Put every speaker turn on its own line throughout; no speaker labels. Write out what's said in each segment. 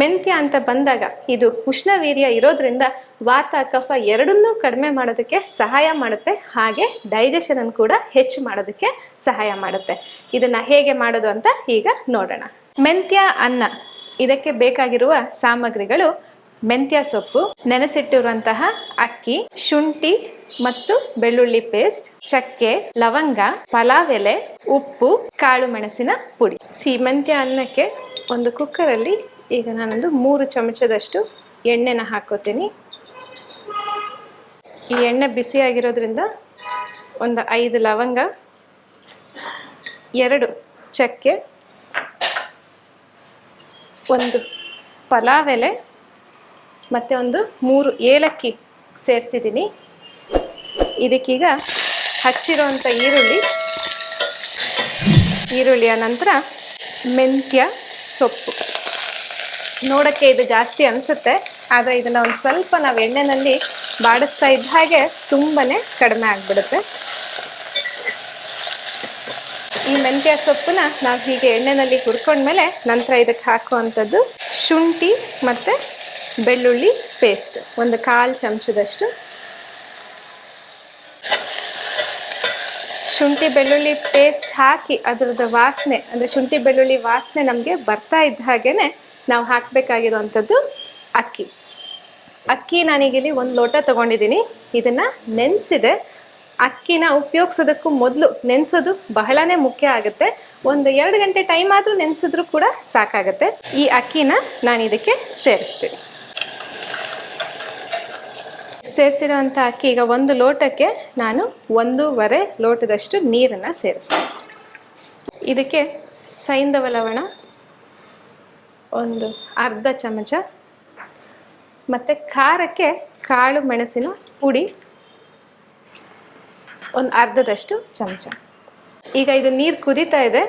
ಮೆಂತ್ಯ ಅಂತ ಬಂದಾಗ ಇದು ಉಷ್ಣವೀರ್ಯ ಇರೋದ್ರಿಂದ ವಾತ, ಕಫ ಎರಡನ್ನೂ ಕಡಿಮೆ ಮಾಡೋದಕ್ಕೆ ಸಹಾಯ ಮಾಡುತ್ತೆ. ಹಾಗೆ ಡೈಜೆಷನ್ ಅನ್ನು ಕೂಡ ಹೆಚ್ಚು ಮಾಡೋದಕ್ಕೆ ಸಹಾಯ ಮಾಡುತ್ತೆ. ಇದನ್ನು ಹೇಗೆ ಮಾಡೋದು ಅಂತ ಈಗ ನೋಡೋಣ. ಮೆಂತ್ಯ ಅನ್ನ, ಇದಕ್ಕೆ ಬೇಕಾಗಿರುವ ಸಾಮಗ್ರಿಗಳು ಮೆಂತ್ಯ ಸೊಪ್ಪು, ನೆನೆಸಿಟ್ಟಿರುವಂತಹ ಅಕ್ಕಿ, ಶುಂಠಿ ಮತ್ತು ಬೆಳ್ಳುಳ್ಳಿ ಪೇಸ್ಟ್, ಚಕ್ಕೆ, ಲವಂಗ ಪಲಾವ್ ಎಲೆ ಉಪ್ಪು, ಕಾಳು ಮೆಣಸಿನ ಪುಡಿ. ಸಿ, ಮೆಂತ್ಯ ಅನ್ನಕ್ಕೆ ಒಂದು ಕುಕ್ಕರಲ್ಲಿ ಈಗ ನಾನೊಂದು ಮೂರು ಚಮಚದಷ್ಟು ಎಣ್ಣೆನ ಹಾಕೋತೀನಿ. ಈ ಎಣ್ಣೆ ಬಿಸಿಯಾಗಿರೋದ್ರಿಂದ ಒಂದು ಐದು ಲವಂಗ, ಎರಡು ಚಕ್ಕೆ, ಒಂದು ಪಲಾವ್ ಎಲೆ ಮತ್ತು ಒಂದು ಮೂರು ಏಲಕ್ಕಿ ಸೇರಿಸಿದ್ದೀನಿ. ಇದಕ್ಕೀಗ ಹಚ್ಚಿರುವಂಥ ಈರುಳ್ಳಿ, ಈರುಳ್ಳಿಯ ನಂತರ ಮೆಂತ್ಯ ಸೊಪ್ಪು. ನೋಡೋಕ್ಕೆ ಇದು ಜಾಸ್ತಿ ಅನಿಸುತ್ತೆ, ಆದರೆ ಇದನ್ನು ಒಂದು ಸ್ವಲ್ಪ ನಾವು ಎಣ್ಣೆನಲ್ಲಿ ಬಾಡಿಸ್ತಾ ಇದ್ದ ಹಾಗೆ ತುಂಬಾ ಕಡಿಮೆ ಆಗಿಬಿಡುತ್ತೆ. ಈ ಮೆಂತ್ಯ ಸೊಪ್ಪನ್ನ ನಾವು ಹೀಗೆ ಎಣ್ಣೆನಲ್ಲಿ ಹುರ್ಕೊಂಡ್ಮೇಲೆ ನಂತರ ಇದಕ್ಕೆ ಹಾಕುವಂಥದ್ದು ಶುಂಠಿ ಮತ್ತು ಬೆಳ್ಳುಳ್ಳಿ ಪೇಸ್ಟ್ ಒಂದು ಕಾಲು ಚಮಚದಷ್ಟು. ಶುಂಠಿ ಬೆಳ್ಳುಳ್ಳಿ ಪೇಸ್ಟ್ ಹಾಕಿ ಅದರದ ವಾಸನೆ, ಅಂದರೆ ಶುಂಠಿ ಬೆಳ್ಳುಳ್ಳಿ ವಾಸನೆ ನಮಗೆ ಬರ್ತಾ ಇದ್ದ ಹಾಗೇನೆ ನಾವು ಹಾಕಬೇಕಾಗಿರುವಂಥದ್ದು ಅಕ್ಕಿ. ಅಕ್ಕಿ ನಾನೀಗಿಲ್ಲಿ ಒಂದು ಲೋಟ ತಗೊಂಡಿದ್ದೀನಿ. ಇದನ್ನು ನೆನೆಸಿದೆ. ಅಕ್ಕಿನ ಉಪಯೋಗಿಸೋದಕ್ಕೂ ಮೊದಲು ನೆನೆಸೋದು ಬಹಳನೇ ಮುಖ್ಯ ಆಗುತ್ತೆ. ಒಂದು ಎರಡು ಗಂಟೆ ಟೈಮ್ ಆದರೂ ನೆನೆಸಿದ್ರು ಕೂಡ ಸಾಕಾಗುತ್ತೆ. ಈ ಅಕ್ಕಿನ ನಾನು ಇದಕ್ಕೆ ಸೇರಿಸ್ತೀನಿ. ಸೇರಿಸಿರೋವಂಥ ಅಕ್ಕಿ ಈಗ ಒಂದು ಲೋಟಕ್ಕೆ ನಾನು ಒಂದೂವರೆ ಲೋಟದಷ್ಟು ನೀರನ್ನು ಸೇರಿಸ್ತೀನಿ. ಇದಕ್ಕೆ ಸೈಂಧವ ಲವಣ ಒಂದು ಅರ್ಧ ಚಮಚ. ಮತ್ತು ಖಾರಕ್ಕೆ ಕಾಳು ಮೆಣಸಿನ ಪುಡಿ. ಒಂದು ಅರ್ಧದಷ್ಟು ಚಮಚ. ಈಗ ಇದು ನೀರು ಕುದೀತಾ ಇದೆ.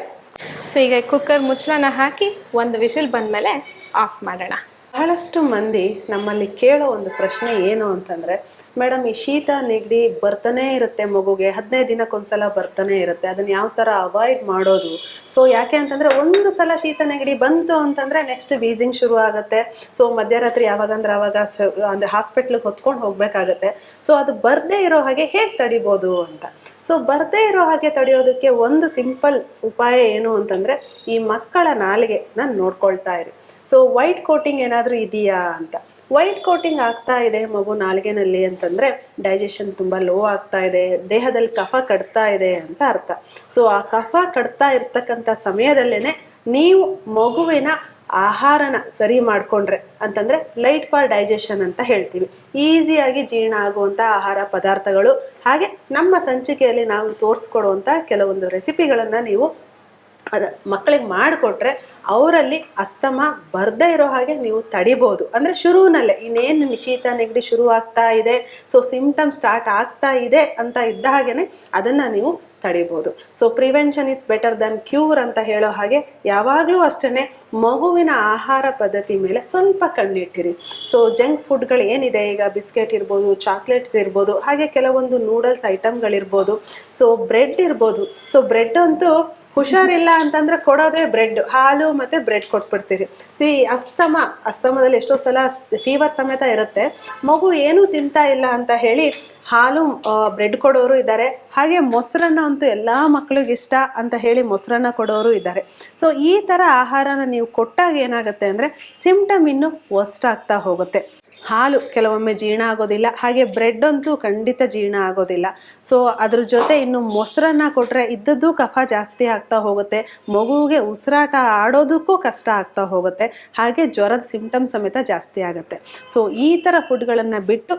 ಸೊ ಈಗ ಕುಕ್ಕರ್ ಮುಚ್ಚಳನ ಹಾಕಿ ಒಂದು ವಿಷಲ್ ಬಂದಮೇಲೆ ಆಫ್ ಮಾಡೋಣ.
ಬಹಳಷ್ಟು ಮಂದಿ ನಮ್ಮಲ್ಲಿ ಕೇಳೋ ಒಂದು ಪ್ರಶ್ನೆ ಏನು ಅಂತಂದ್ರೆ ಮೇಡಮ್, ಈ ಶೀತ ನೆಗಡಿ ಬರ್ತಾನೆ ಇರುತ್ತೆ ಮಗುಗೆ. ಹದಿನೈದು ದಿನಕ್ಕೊಂದ್ಸಲ ಬರ್ತಾನೆ ಇರುತ್ತೆ. ಅದನ್ನ ಯಾವ ಥರ ಅವಾಯ್ಡ್ ಮಾಡೋದು? ಸೊ ಯಾಕೆ ಅಂತಂದ್ರೆ ಒಂದು ಸಲ ಶೀತ ನೆಗಡಿ ಬಂತು ಅಂತಂದ್ರೆ ನೆಕ್ಸ್ಟ್ ವೀಸಿಂಗ್ ಶುರು ಆಗುತ್ತೆ. ಸೊ ಮಧ್ಯರಾತ್ರಿ ಯಾವಾಗಂದ್ರೆ ಅವಾಗ ಸ- ಅಂದ್ರೆ ಹಾಸ್ಪಿಟ್ಲಿಗೆ ಹೊತ್ಕೊಂಡು ಹೋಗಬೇಕಾಗತ್ತೆ. ಸೊ ಅದು ಬರ್ದೇ ಇರೋ ಹಾಗೆ ಹೇಗೆ ತಡಿಬೋದು ಅಂತ. ಸೊ ಬರ್ದೇ ಇರೋ ಹಾಗೆ ತಡೆಯೋದಕ್ಕೆ ಒಂದು ಸಿಂಪಲ್ ಉಪಾಯ ಏನು ಅಂತಂದ್ರೆ ಈ ಮಕ್ಕಳ ನಾಲಿಗೆ ನಾನು ನೋಡ್ಕೊಳ್ತಾ ಇರಿ. ಸೊ ವೈಟ್ ಕೋಟಿಂಗ್ ಏನಾದರೂ ಇದೆಯಾ ಅಂತ. ವೈಟ್ ಕೋಟಿಂಗ್ ಆಗ್ತಾ ಇದೆ ಮಗು ನಾಲ್ಗೆನಲ್ಲಿ ಅಂತಂದ್ರೆ ಡೈಜೆಷನ್ ತುಂಬಾ ಲೋ ಆಗ್ತಾ ಇದೆ, ದೇಹದಲ್ಲಿ ಕಫ ಕಟ್ತಾ ಇದೆ ಅಂತ ಅರ್ಥ. ಸೊ ಆ ಕಫ ಕಟ್ತಾ ಇರ್ತಕ್ಕಂಥ ಸಮಯದಲ್ಲೇ ನೀವು ಮಗುವಿನ ಆಹಾರನ ಸರಿ ಮಾಡ್ಕೊಂಡ್ರೆ ಅಂತಂದ್ರೆ ಲೈಟ್ ಫಾರ್ ಡೈಜೆಷನ್ ಅಂತ ಹೇಳ್ತೀವಿ. ಈಸಿಯಾಗಿ ಜೀರ್ಣ ಆಗುವಂಥ ಆಹಾರ ಪದಾರ್ಥಗಳು, ಹಾಗೆ ನಮ್ಮ ಸಂಚಿಕೆಯಲ್ಲಿ ನಾವು ತೋರಿಸ್ಕೊಡುವಂಥ ಕೆಲವೊಂದು ರೆಸಿಪಿಗಳನ್ನು ನೀವು ಅದ ಮಕ್ಕಳಿಗೆ ಮಾಡಿಕೊಟ್ರೆ ಅವರಲ್ಲಿ ಅಸ್ತಮ ಬರ್ದೇ ಇರೋ ಹಾಗೆ ನೀವು ತಡಿಬೋದು. ಅಂದರೆ ಶುರುವಿನಲ್ಲೇ ಇನ್ನೇನು ಶೀತ ನೆಗಡಿ ಶುರು ಆಗ್ತಾ ಇದೆ, ಸೊ ಸಿಂಪ್ಟಮ್ ಸ್ಟಾರ್ಟ್ ಆಗ್ತಾ ಇದೆ ಅಂತ ಇದ್ದ ಹಾಗೆಯೇ ಅದನ್ನು ನೀವು ತಡಿಬೋದು. So prevention is better than cure ಅಂತ ಹೇಳೋ ಹಾಗೆ ಯಾವಾಗಲೂ ಅಷ್ಟೇ ಮಗುವಿನ ಆಹಾರ ಪದ್ಧತಿ ಮೇಲೆ ಸ್ವಲ್ಪ ಕಣ್ಣಿಟ್ಟಿರಿ. ಸೊ ಜಂಕ್ ಫುಡ್ಗಳು ಏನಿದೆ? ಈಗ ಬಿಸ್ಕೆಟ್ ಇರ್ಬೋದು, ಚಾಕ್ಲೇಟ್ಸ್ ಇರ್ಬೋದು, ಹಾಗೆ ಕೆಲವೊಂದು ನೂಡಲ್ಸ್ ಐಟಮ್ಗಳಿರ್ಬೋದು. ಸೊ ಬ್ರೆಡ್ ಇರ್ಬೋದು. ಸೊ ಬ್ರೆಡ್ ಅಂತೂ ಹುಷಾರಿಲ್ಲ ಅಂತಂದ್ರೆ ಕೊಡೋದೇ ಬ್ರೆಡ್ ಹಾಲು ಮತ್ತೆ ಬ್ರೆಡ್ ಕೊಟ್ಬಿಡ್ತೀರಿ. ಸಿ ಅಸ್ತಮ, ಅಸ್ತಮದಲ್ಲಿ ಎಷ್ಟೋ ಸಲ ಫೀವರ್ ಸಮೇತ ಇರುತ್ತೆ. ಮಗು ಏನೂ ತಿಂತಾ ಇಲ್ಲ ಅಂತ ಹೇಳಿ ಹಾಲು ಬ್ರೆಡ್ ಕೊಡೋರು ಇದ್ದಾರೆ. ಹಾಗೆ ಮೊಸರನ್ನ ಅಂತೂ ಎಲ್ಲ ಮಕ್ಕಳಿಗೆ ಇಷ್ಟ ಅಂತ ಹೇಳಿ ಮೊಸರನ್ನ ಕೊಡೋರು ಇದ್ದಾರೆ. ಸೊ ಈ ಥರ ಆಹಾರನ ನೀವು ಕೊಟ್ಟಾಗ ಏನಾಗುತ್ತೆ ಅಂದರೆ ಸಿಂಪ್ಟಮ್ ಇನ್ನು ವರ್ಸ್ಟ್ ಆಗ್ತಾ ಹೋಗುತ್ತೆ. ಹಾಲು ಕೆಲವೊಮ್ಮೆ ಜೀರ್ಣ ಆಗೋದಿಲ್ಲ. ಹಾಗೆ ಬ್ರೆಡ್ ಅಂತೂ ಖಂಡಿತ ಜೀರ್ಣ ಆಗೋದಿಲ್ಲ. ಸೊ ಅದ್ರ ಜೊತೆ ಇನ್ನು ಮೊಸರನ್ನ ಕೊಟ್ಟರೆ ಇದ್ದದ್ದು ಕಫ ಜಾಸ್ತಿ ಆಗ್ತಾ ಹೋಗುತ್ತೆ. ಮಗುವಿಗೆ ಉಸಿರಾಟ ಆಡೋದಕ್ಕೂ ಕಷ್ಟ ಆಗ್ತಾ ಹೋಗುತ್ತೆ. ಹಾಗೆ ಜ್ವರದ ಸಿಂಪ್ಟಮ್ ಸಮೇತ ಜಾಸ್ತಿ ಆಗುತ್ತೆ. ಸೊ ಈ ಥರ ಫುಡ್ಗಳನ್ನು ಬಿಟ್ಟು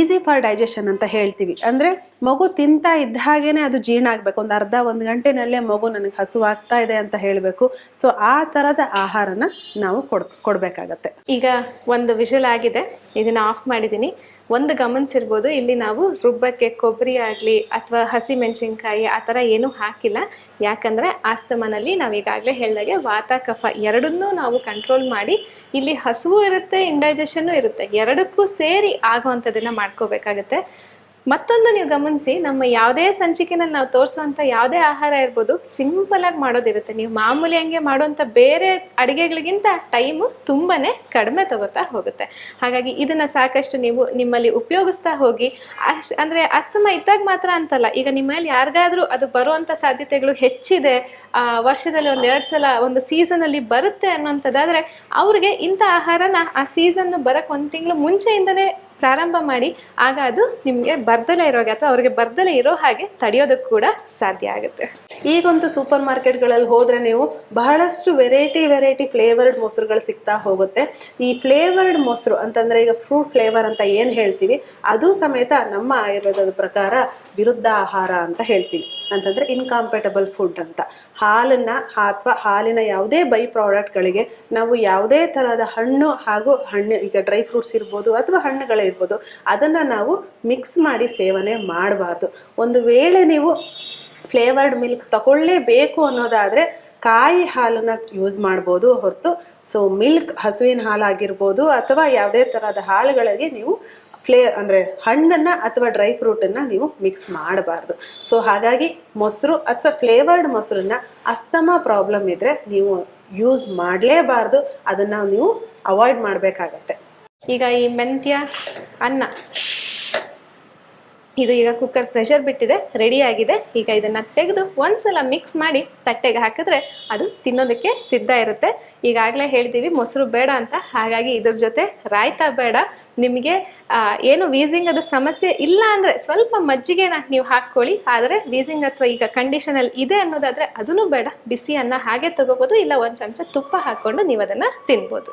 ಈಸಿ ಫಾರ್ ಡೈಜೆಷನ್ ಅಂತ ಹೇಳ್ತೀವಿ. ಅಂದರೆ ಮಗು ತಿಂತಾ ಇದ್ದ ಹಾಗೇನೆ ಅದು ಜೀರ್ಣ ಆಗಬೇಕು. ಒಂದು ಅರ್ಧ ಒಂದು ಗಂಟೆನಲ್ಲೇ ಮಗು ನನಗೆ ಹಸುವಾಗ್ತಾ ಇದೆ ಅಂತ ಹೇಳಬೇಕು. ಸೊ ಆ ಥರದ ಆಹಾರನ ನಾವು ಕೊಡ್, ಕೊಡಬೇಕಾಗತ್ತೆ.
ಈಗ ಒಂದು ವಿಷಲ್ ಆಗಿದೆ. ಇದನ್ನ ಆಫ್ ಮಾಡಿದ್ದೀನಿ ಒಂದು ಗಮನಿಸಿರ್ಬೋದು, ಇಲ್ಲಿ ನಾವು ರುಬ್ಬಕ್ಕೆ ಕೊಬ್ಬರಿ ಆಗಲಿ ಅಥವಾ ಹಸಿ ಮೆಣಸಿನ್ಕಾಯಿ ಆ ಥರ ಏನೂ ಹಾಕಿಲ್ಲ. ಯಾಕಂದರೆ ಆಸ್ತಮನಲ್ಲಿ ನಾವು ಈಗಾಗಲೇ ಹೇಳಿದಾಗೆ ವಾತ, ಕಫ ಎರಡನ್ನೂ ನಾವು ಕಂಟ್ರೋಲ್ ಮಾಡಿ ಇಲ್ಲಿ ಹಸುವು ಇರುತ್ತೆ ಇಂಡೈಜೆಷನ್ನು ಇರುತ್ತೆ. ಎರಡಕ್ಕೂ ಸೇರಿ ಆಗುವಂಥದ್ದನ್ನು ಮಾಡ್ಕೋಬೇಕಾಗತ್ತೆ. ಮತ್ತೊಂದು ನೀವು ಗಮನಿಸಿ, ನಮ್ಮ ಯಾವುದೇ ಸಂಚಿಕೆನಲ್ಲಿ ನಾವು ತೋರಿಸುವಂಥ ಯಾವುದೇ ಆಹಾರ ಇರ್ಬೋದು ಸಿಂಪಲ್ ಆಗಿ ಮಾಡೋದಿರುತ್ತೆ. ನೀವು ಮಾಮೂಲಿ ಹಂಗೆ ಮಾಡುವಂಥ ಬೇರೆ ಅಡುಗೆಗಳಿಗಿಂತ ಟೈಮು ತುಂಬಾನೇ ಕಡಿಮೆ ತಗೋತಾ ಹೋಗುತ್ತೆ. ಹಾಗಾಗಿ ಇದನ್ನು ಸಾಕಷ್ಟು ನೀವು ನಿಮ್ಮಲ್ಲಿ ಉಪಯೋಗಿಸ್ತಾ ಹೋಗಿ, ಅಶ್, ಅಂದರೆ ಅಸ್ತಮ ಇದ್ದಾಗ ಮಾತ್ರ ಅಂತಲ್ಲ, ಈಗ ನಿಮ್ಮಲ್ಲಿ ಯಾರಿಗಾದ್ರೂ ಅದು ಬರುವಂಥ ಸಾಧ್ಯತೆಗಳು ಹೆಚ್ಚಿದೆ ವರ್ಷದಲ್ಲಿ ಒಂದು ಎರಡು ಸಲ ಒಂದು ಸೀಸನಲ್ಲಿ ಬರುತ್ತೆ ಅನ್ನೋಂಥದ್ದಾದರೆ ಅವ್ರಿಗೆ ಇಂಥ ಆಹಾರನ ಆ ಸೀಸನ್ ಬರೋಕ್ಕೆ ಒಂದು ತಿಂಗಳು ಮುಂಚೆಯಿಂದನೇ ಪ್ರಾರಂಭ ಮಾಡಿ, ಆಗ ಅದು ನಿಮಗೆ ಬರ್ದಲೇ ಇರೋಗೆ ಅಥವಾ ಅವ್ರಿಗೆ ಬರ್ದಲೇ ಇರೋ ಹಾಗೆ ತಡೆಯೋದಕ್ಕೆ ಕೂಡ ಸಾಧ್ಯ ಆಗುತ್ತೆ.
ಈಗಂತೂ ಸೂಪರ್ ಮಾರ್ಕೆಟ್ಗಳಲ್ಲಿ ಹೋದರೆ ನೀವು ಬಹಳಷ್ಟು ವೆರೈಟಿ ವೆರೈಟಿ ಫ್ಲೇವರ್ಡ್ ಮೊಸರುಗಳು ಸಿಗ್ತಾ ಹೋಗುತ್ತೆ. ಈ ಫ್ಲೇವರ್ಡ್ ಮೊಸರು ಅಂತಂದರೆ ಈಗ ಫ್ರೂಟ್ ಫ್ಲೇವರ್ ಅಂತ ಏನು ಹೇಳ್ತೀವಿ, ಅದು ಸಮೇತ ನಮ್ಮ ಆಯುರ್ವೇದದ ಪ್ರಕಾರ ವಿರುದ್ಧ ಆಹಾರ ಅಂತ ಹೇಳ್ತೀವಿ. ಅಂತಂದರೆ ಇನ್ಕಾಂಪೇಟಬಲ್ ಫುಡ್ ಅಂತ. ಹಾಲನ್ನು ಅಥವಾ ಹಾಲಿನ ಯಾವುದೇ ಬೈ ಪ್ರಾಡಕ್ಟ್ಗಳಿಗೆ ನಾವು ಯಾವುದೇ ಥರದ ಹಣ್ಣು ಹಾಗೂ ಹಣ್ಣು, ಈಗ ಡ್ರೈ ಫ್ರೂಟ್ಸ್ ಇರ್ಬೋದು ಅಥವಾ ಹಣ್ಣುಗಳಿರ್ಬೋದು ಅದನ್ನು ನಾವು ಮಿಕ್ಸ್ ಮಾಡಿ ಸೇವನೆ ಮಾಡಬಾರ್ದು. ಒಂದು ವೇಳೆ ನೀವು ಫ್ಲೇವರ್ಡ್ ಮಿಲ್ಕ್ ತಗೊಳ್ಳೇಬೇಕು ಅನ್ನೋದಾದರೆ ಕಾಯಿ ಹಾಲನ್ನು ಯೂಸ್ ಮಾಡ್ಬೋದು ಹೊರತು. ಸೊ, ಮಿಲ್ಕ್ ಹಸುವಿನ ಹಾಲಾಗಿರ್ಬೋದು ಅಥವಾ ಯಾವುದೇ ಥರದ ಹಾಲುಗಳಿಗೆ ನೀವು ಫ್ಲೇ ಅಂದರೆ ಹಣ್ಣನ್ನು ಅಥವಾ ಡ್ರೈ ಫ್ರೂಟನ್ನು ನೀವು ಮಿಕ್ಸ್ ಮಾಡಬಾರ್ದು. ಸೊ ಹಾಗಾಗಿ ಮೊಸರು ಅಥವಾ ಫ್ಲೇವರ್ಡ್ ಮೊಸರನ್ನ ಅಸ್ತಮಾ ಪ್ರಾಬ್ಲಮ್ ಇದ್ದರೆ ನೀವು ಯೂಸ್ ಮಾಡಲೇಬಾರ್ದು. ಅದನ್ನು ನೀವು ಅವಾಯ್ಡ್ ಮಾಡಬೇಕಾಗತ್ತೆ.
ಈಗ ಈ ಮೆಂತ್ಯ, ಅನ್ನ ಇದು ಈಗ ಕುಕ್ಕರ್ ಪ್ರೆಷರ್ ಬಿಟ್ಟಿದೆ ರೆಡಿ ಆಗಿದೆ. ಈಗ ಇದನ್ನು ತೆಗೆದು ಒಂದ್ಸಲ ಮಿಕ್ಸ್ ಮಾಡಿ ತಟ್ಟೆಗೆ ಹಾಕಿದ್ರೆ ಅದು ತಿನ್ನೋದಕ್ಕೆ ಸಿದ್ಧ ಇರುತ್ತೆ. ಈಗಾಗಲೇ ಹೇಳ್ತೀವಿ, ಮೊಸರು ಬೇಡ ಅಂತ. ಹಾಗಾಗಿ ಇದ್ರ ಜೊತೆ ರಾಯ್ತಾ ಬೇಡ. ನಿಮಗೆ ಏನು ವೀಸಿಂಗ್ ಅದು ಸಮಸ್ಯೆ ಇಲ್ಲ ಅಂದರೆ ಸ್ವಲ್ಪ ಮಜ್ಜಿಗೆನ ನೀವು ಹಾಕ್ಕೊಳ್ಳಿ. ಆದರೆ ವೀಸಿಂಗ್ ಅಥವಾ ಈಗ ಕಂಡೀಷನಲ್ಲಿ ಇದೆ ಅನ್ನೋದಾದರೆ ಅದೂ ಬೇಡ. ಬಿಸಿಯನ್ನು ಹಾಗೆ ತಗೋಬೋದು, ಇಲ್ಲ ಒಂದು ಚಮಚ ತುಪ್ಪ ಹಾಕ್ಕೊಂಡು ನೀವು ಅದನ್ನು ತಿನ್ಬೋದು.